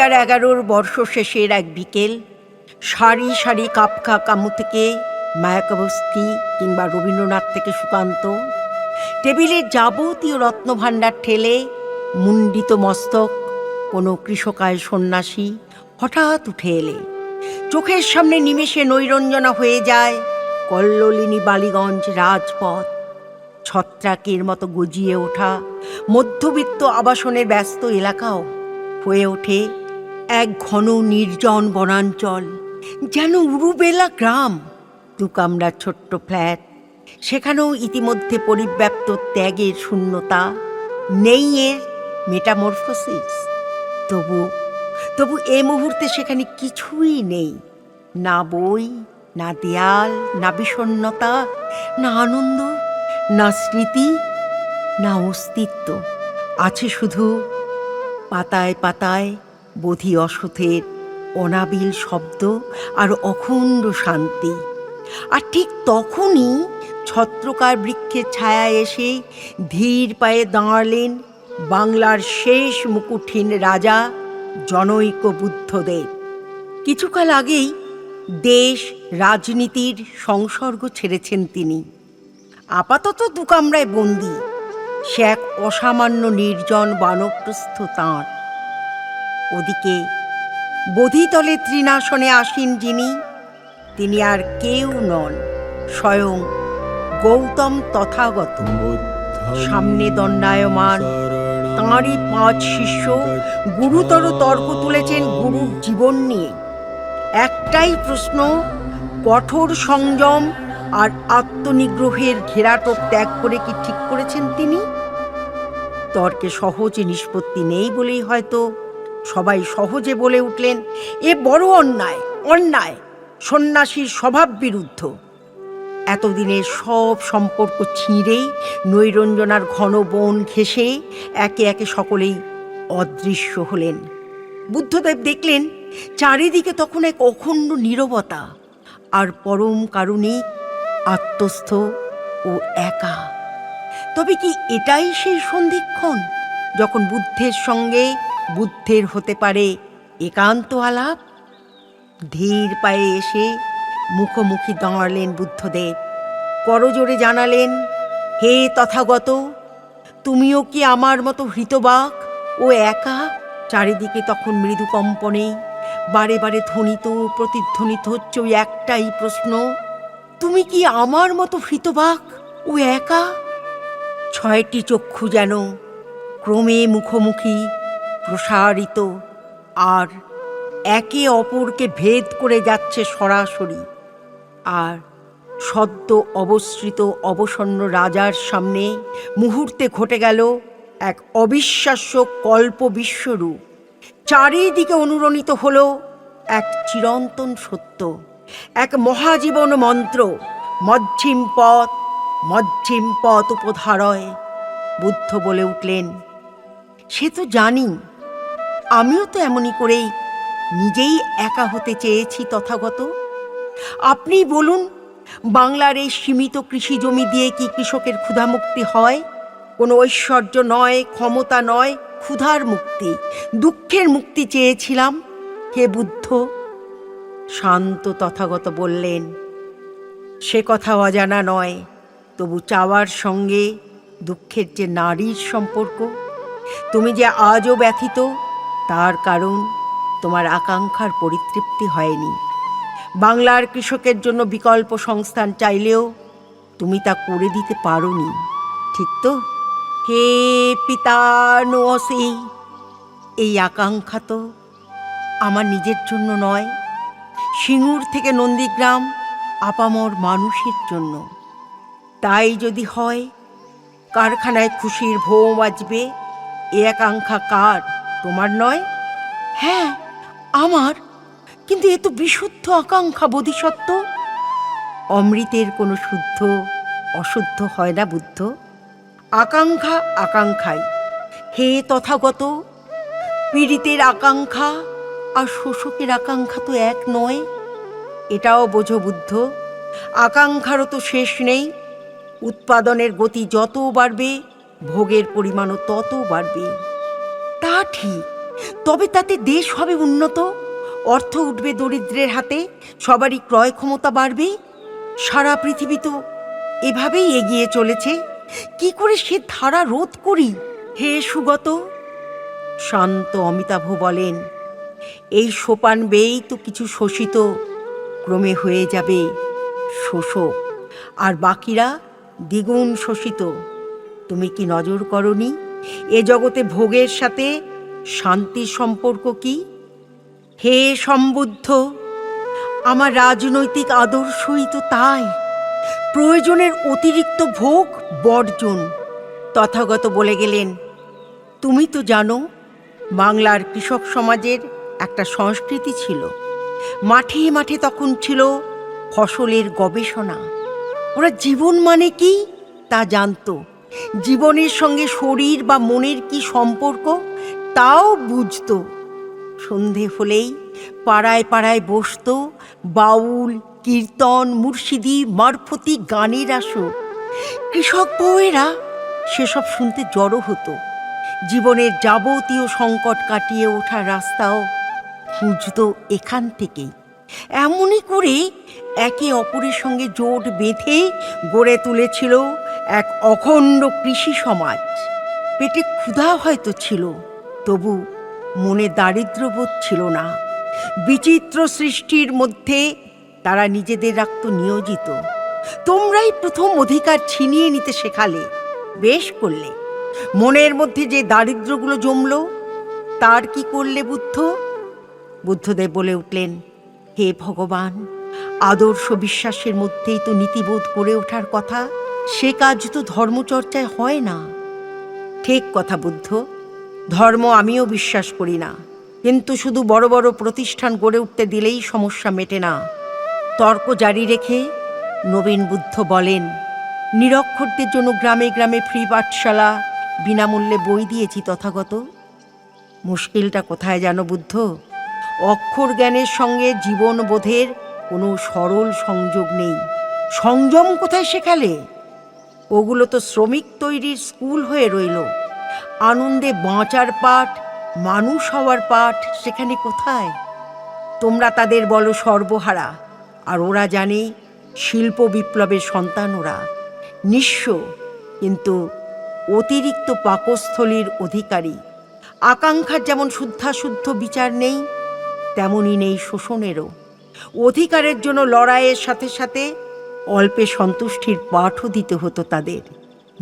হাজার এগারোর বর্ষ শেষের এক বিকেল, সারি সারি কাপকা কামু থেকে মায়াকাবস্তি কিংবা রবীন্দ্রনাথ থেকে সুকান্ত টেবিলের যাবতীয় রত্নভাণ্ডার ঠেলে মুন্ডিত মস্তক, কোনো কৃষকায় সন্ন্যাসী হঠাৎ উঠে এলে। চোখের সামনে নিমেষে নৈরঞ্জনা হয়ে যায় কল্লোলিনী বালিগঞ্জ রাজপথ। ছত্রাকের মতো গজিয়ে ওঠা মধ্যবিত্ত আবাসনের ব্যস্ত এলাকাও হয়ে ওঠে এক ঘন নির্জন বনাঞ্চল, যেন উরুবেলা গ্রাম দু কামরার ছোট্ট ফ্ল্যাট, সেখানেও ইতিমধ্যে পরিব্যাপ্ত ত্যাগের শূন্যতা নেই এর মেটামরফোসিস। তবু তবু এ মুহূর্তে সেখানে কিছুই নেই, না বই, না দেয়াল, না বিষণ্ণতা, না আনন্দ, না স্মৃতি, না অস্তিত্ব, আছে শুধু পাতায় পাতায় বোধি অসথের অনাবিল শব্দ আর অখণ্ড শান্তি। আর ঠিক তখনই ছত্রকার বৃক্ষের ছায়ায় এসে ধীর পায়ে দাঁড়ালেন বাংলার শেষ মুকুটহীন রাজা জনৈক বুদ্ধদেব। কিছুকাল আগেই দেশ রাজনীতির সংসর্গ ছেড়েছেন তিনি। আপাতত দু কামরায় বন্দি। সে এক অসামান্য নির্জন বানপ্রস্থ তাঁর। ওদিকে বোধিতলে তৃণাসনে আসীন যিনি তিনি আর কেউ নন স্বয়ং গৌতম তথাগত। সামনে দণ্ডায়মান তাঁরই পাঁচ শিষ্য গুরুতর তর্ক তুলেছেন গুরুর জীবন নিয়ে। একটাই প্রশ্ন কঠোর সংযম আর আত্মনিগ্রহের ঘেরাটোপ ত্যাগ করে কি ঠিক করেছেন তিনি? তর্কে সহজে নিষ্পত্তি নেই বলেই হয়তো সবাই সহজে বলে উঠলেন, এ বড় অন্যায় অন্যায়, সন্ন্যাসীর স্বভাব বিরুদ্ধ। এতদিনের সব সম্পর্ক ছিঁড়েই, নৈরঞ্জনার ঘন বন ঘেঁষে একে একে সকলেই অদৃশ্য হলেন। বুদ্ধদেব দেখলেন, চারিদিকে তখন এক অখণ্ড নীরবতা, আর পরম কারুণিক আত্মস্থ ও একা। তবে কি এটাই সেই সন্ধিক্ষণ, যখন বুদ্ধের সঙ্গে বুদ্ধের হতে পারে একান্ত আলাপ? ধীর পায়ে এসে মুখোমুখি দাঁড়ালেন বুদ্ধদেব। করজোরে জানালেন, হে তথাগত, তুমিও কি আমার মতো হৃতবাক ও একা? চারিদিকে তখন মৃদু কম্পনে, বারে বারে ধ্বনিত প্রতিধ্বনিত হচ্ছে ওই একটাই প্রশ্ন, তুমি কি আমার মতো হৃতবাক ও একা? ছয়টি চক্ষু যেন ক্রমে মুখোমুখি প্রসারিত, আর একে অপরকে ভেদ করে যাচ্ছে সরাসরি। আর সদ্য অবস্থিত অবসন্ন রাজার সামনে মুহূর্তে ঘটে গেল এক অবিশ্বাস্য কল্প বিশ্বরূপ। চারিদিকে অনুরণিত হল এক চিরন্তন সত্য, এক মহাজীবন মন্ত্র মধ্যিম পথ মধ্যিম পথ উপধারয়, বুদ্ধ বলে উঠলেন। সে তো জানি আমিও তো এমনই করেই নিজেই একা হতে চেয়েছি তথাগত। আপনি বলুন, বাংলার এই সীমিত কৃষি জমি দিয়ে কি কৃষকের ক্ষুধামুক্তি হয়? কোনো ঐশ্বর্য নয়, ক্ষমতা নয়, ক্ষুধার মুক্তি, দুঃখের মুক্তি চেয়েছিলাম। হে বুদ্ধ, শান্ত তথাগত বললেন, সে কথা অজানা নয়, তবু চাওয়ার সঙ্গে দুঃখের যে নারীর সম্পর্ক, তুমি যে আজও ব্যথিত তার কারণ তোমার আকাঙ্ক্ষার পরিতৃপ্তি হয়নি। বাংলার কৃষকের জন্য বিকল্প সংস্থান চাইলেও তুমি তা করে দিতে পারোনি, ঠিক তো? হে পিতানুয়সী এই আকাঙ্ক্ষা তো আমার নিজের জন্য নয়, সিঙ্গুর থেকে নন্দীগ্রাম আপামর মানুষের জন্য। তাই যদি হয়, কারখানায় খুশির ভৌ বাজবে, এ আকাঙ্ক্ষা কার? তোমার নয়? হ্যাঁ আমার। কিন্তু এ তো বিশুদ্ধ আকাঙ্ক্ষা বোধিসত্ত্ব। অমৃতের কোনো শুদ্ধ অশুদ্ধ হয় না বুদ্ধ। আকাঙ্ক্ষা আকাঙ্ক্ষাই। হে তথাগত পীড়িতের আকাঙ্ক্ষা আর শোষকের আকাঙ্ক্ষা তো এক নয়। এটাও বোঝো বুদ্ধ আকাঙ্ক্ষারও তো শেষ নেই। উৎপাদনের গতি যত বাড়বে ভোগের পরিমাণও তত বাড়বে। ঠিক তবে তাতে দেশ হবে উন্নত। অর্থ উঠবে দরিদ্রের হাতে, সবারই ক্রয় ক্ষমতা বাড়বে। সারা পৃথিবী তো এভাবেই এগিয়ে চলেছে। কি করে সে ধারা রোধ করি? হে সুগত, শান্ত অমিতাভ বলেন, এই সোপান বেয়েই তো কিছু শোষিত, ক্রমে হয়ে যাবে শোষক। আর বাকিরা দ্বিগুণ শোষিত। তুমি কি নজর করনি? এ জগতে ভোগের সাথে শান্তির সম্পর্ক কি? হে সম্বুদ্ধ, আমার রাজনৈতিক আদর্শই তো তাই। প্রয়োজনের অতিরিক্ত ভোগ বর্জন। তথাগত বলে গেলেন, তুমি তো জানো, বাংলার কৃষক সমাজের একটা সংস্কৃতি ছিল। মাঠে মাঠে তখন ছিল ফসলের গবেষণা। ওরা জীবন মানে কি তা জানতো। জীবনের সঙ্গে শরীর বা মনের কি সম্পর্ক, তাও বুঝতো। সন্ধে হলেই পাড়ায় পাড়ায় বসতো, বাউল, কীর্তন, মুর্শিদি, মারফতি, গানের আসর। কৃষক বউয়েরা সেসব শুনতে জড়ো হতো। জীবনের যাবতীয় সংকট কাটিয়ে ওঠার রাস্তাও খুঁজত এখান থেকেই। এমনই করে একে অপরের সঙ্গে জোট বেঁধে গড়ে তুলেছিল এক অখণ্ড কৃষি সমাজ। পেটে ক্ষুধা হয়তো ছিল, তবু মনে দারিদ্র্যবোধ ছিল না। বিচিত্র সৃষ্টির মধ্যে তারা নিজেদের রাখত নিয়োজিত। তোমরাই প্রথম অধিকার ছিনিয়ে নিতে শেখালে, বেশ করলে। মনের মধ্যে যে দারিদ্রগুলো জমল, তার কি করলে বুদ্ধ? বুদ্ধদেব বলে উঠলেন, হে ভগবান, আদর্শ বিশ্বাসের মধ্যেই তো নীতিবোধ করে ওঠার কথা। সে কাজ তো ধর্মচর্চায় হয় না। ঠিক কথা বুদ্ধ, ধর্ম আমিও বিশ্বাস করি না। কিন্তু শুধু বড় বড় প্রতিষ্ঠান গড়ে উঠতে দিলেই সমস্যা মেটে না। তর্ক জারি রেখে নবীন বুদ্ধ বলেন, নিরক্ষরদের জন্য গ্রামে গ্রামে ফ্রি পাঠশালা, বিনামূল্যে বই দিয়েছি তথাগত। মুশকিলটা কোথায় জানো বুদ্ধ? অক্ষর জ্ঞানের সঙ্গে জীবনবোধের কোনো সরল সংযোগ নেই। সংযম কোথায় শেখালে? ওগুলো তো শ্রমিক তৈরির স্কুল হয়ে রইল। আনন্দে বাঁচার পাঠ, মানুষ হওয়ার পাঠ, সেখানে কোথায়? তোমরা তাদের বলো সর্বহারা। আর ওরা জানে, শিল্প বিপ্লবের সন্তান ওরা। নিঃস্ব, কিন্তু অতিরিক্ত পাকস্থলীর অধিকারী। আকাঙ্ক্ষার যেমন শুদ্ধাশুদ্ধ বিচার নেই, তেমনই নেই শোষণেরও। অধিকারের জন্য লড়াইয়ের সাথে সাথে অল্পে সন্তুষ্টির পাঠও দিতে হতো তাদের।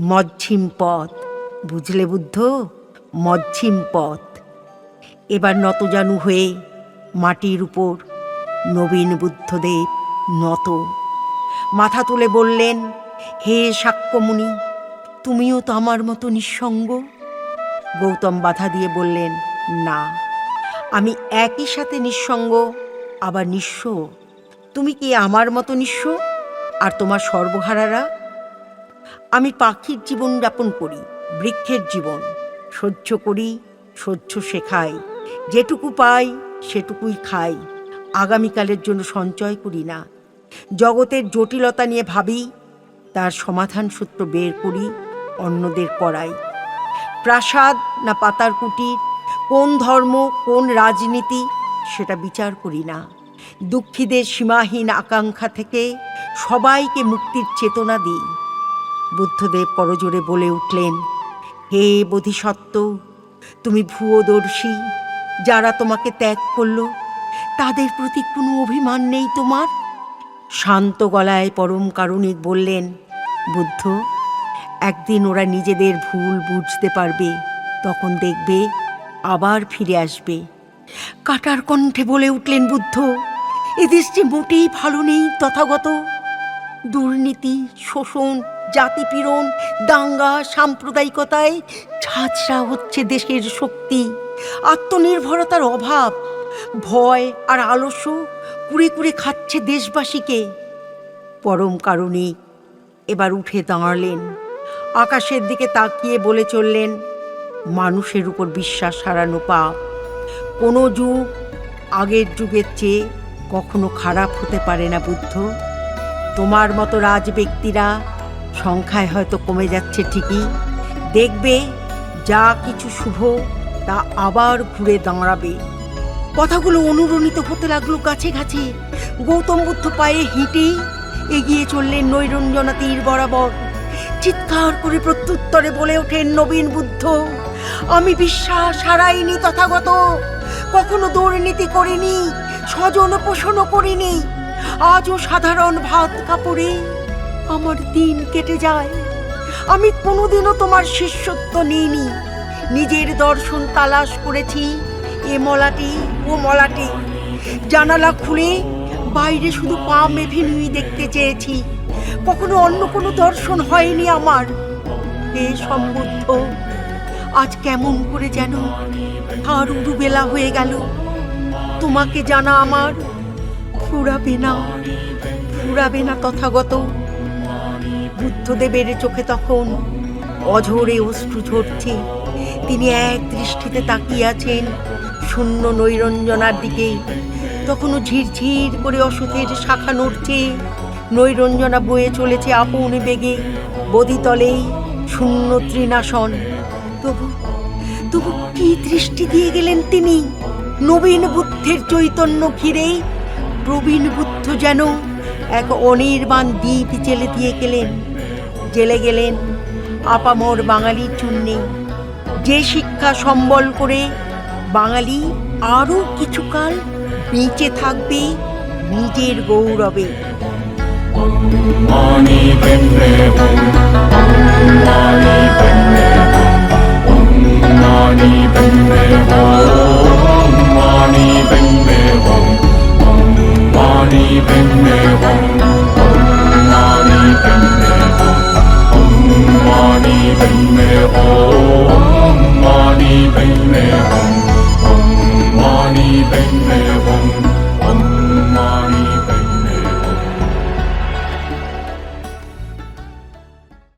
মজ্ঝিম পথ, বুঝলে বুদ্ধ? মজ্ঝিম পথ। এবার নতজানু হয়ে মাটির উপর নবীন বুদ্ধদেব নত। মাথা তুলে বললেন, হে সাক্ষ্যমুনি, তুমিও তো আমার মতো নিঃসঙ্গ? গৌতম বাধা দিয়ে বললেন, না, আমি একই সাথে নিঃসঙ্গ, আবার নিঃস্ব। তুমি কি আমার মতো নিঃস্ব? আর তোমার সর্বহারারা, আমি পাখির জীবন যাপন করি, বৃক্ষের জীবন। সহ্য করি, সহ্য শেখাই। যেটুকু পাই, সেটুকুই খাই। আগামীকালের জন্য সঞ্চয় করি না। জগতের জটিলতা নিয়ে ভাবি, তার সমাধান সূত্র বের করি, অন্যদের করাই। প্রাসাদ না পাতার কুটির, কোন ধর্ম, কোন রাজনীতি, সেটা বিচার করি না। দুঃখীদের সীমাহীন আকাঙ্ক্ষা থেকে সবাইকে মুক্তির চেতনা দিই। বুদ্ধদেব করজোরে বলে উঠলেন, হে বোধিসত্ত্ব, তুমি ভুয়োদর্শী, যারা তোমাকে ত্যাগ করল, তাদের প্রতি কোনো অভিমান নেই তোমার? শান্ত গলায় পরম কারণিক বললেন, বুদ্ধ, একদিন ওরা নিজেদের ভুল বুঝতে পারবে, তখন দেখবে আবার ফিরে আসবে। কাটার কণ্ঠে বলে উঠলেন বুদ্ধ, এদেশ যে মোটেই ভালো নেই তথাগত। দুর্নীতি, শোষণ, জাতিপীড়ন, দাঙ্গা, সাম্প্রদায়িকতায় ঝাঁঝরা হচ্ছে দেশের শক্তি। আত্মনির্ভরতার অভাব, ভয় আর আলস্য কুড়ে কুড়ে খাচ্ছে দেশবাসীকে। পরম কারণে, এবার উঠে দাঁড়ালেন। আকাশের দিকে তাকিয়ে বলে চললেন, মানুষের উপর বিশ্বাস হারানো পাপ। কোনো যুগ আগের যুগের চেয়ে কখনো খারাপ হতে পারে না, বুদ্ধ। তোমার মতো রাজ ব্যক্তিরা সংখ্যায় হয়তো কমে যাচ্ছে ঠিকই। দেখবে যা কিছু শুভ, তা আবার ঘুরে দাঁড়াবে। কথাগুলো অনুরণিত হতে লাগল কাছে কাছে গৌতম বুদ্ধ পায়ে হেঁটে এগিয়ে চললেন নৈরঞ্জনা তীর বরাবর। চিৎকার করে প্রত্যুত্তরে বলে ওঠেন, নবীন বুদ্ধ, আমি বিশ্বাস হারাইনি তথাগত। কখনো দুর্নীতি করিনি, স্বজন পোষণও করিনি। আজও সাধারণ ভাত কাপড়ে আমার দিন কেটে যায়। আমি কোনোদিনও তোমার শিষ্যত্ব নিইনি। নিজের দর্শন তালাশ করেছি, এ মলাটি, ও মলাটি। জানালা খুলে বাইরে শুধু পা মেভিনুই দেখতে চেয়েছি। কখনো অন্য কোনো দর্শন হয়নি আমার। এ সম্বুদ্ধ আজ কেমন করে যেন তার উড়ুবেলা হয়ে গেল। তোমাকে জানা আমার ফুরাবে না ফুরাবে না তথাগত। বুদ্ধদেবের চোখে তখন অঝরে অশ্রু ঝরছে। তিনি এক দৃষ্টিতে তাকিয়ে আছেন শূন্য নৈরঞ্জনার দিকে। তখনও ঝিরঝির করে অসুখের শাখা নড়ছে। নৈরঞ্জনা বয়ে চলেছে আপন বেগে বদিতলে শূন্য তৃণাসন। তবু তবু কি দৃষ্টি দিয়ে গেলেন তিনি? নবীন বুদ্ধের চৈতন্য ঘিরে প্রবীণ বুদ্ধ যেন এক অনির্বাণ দ্বীপ জেলে দিয়ে গেলেন, জেলে গেলেন আপামর বাঙালির জন্যে। যে শিক্ষা সম্বল করে বাঙালি আরও কিছুকাল বেঁচে থাকবে নিজের গৌরবে। Mani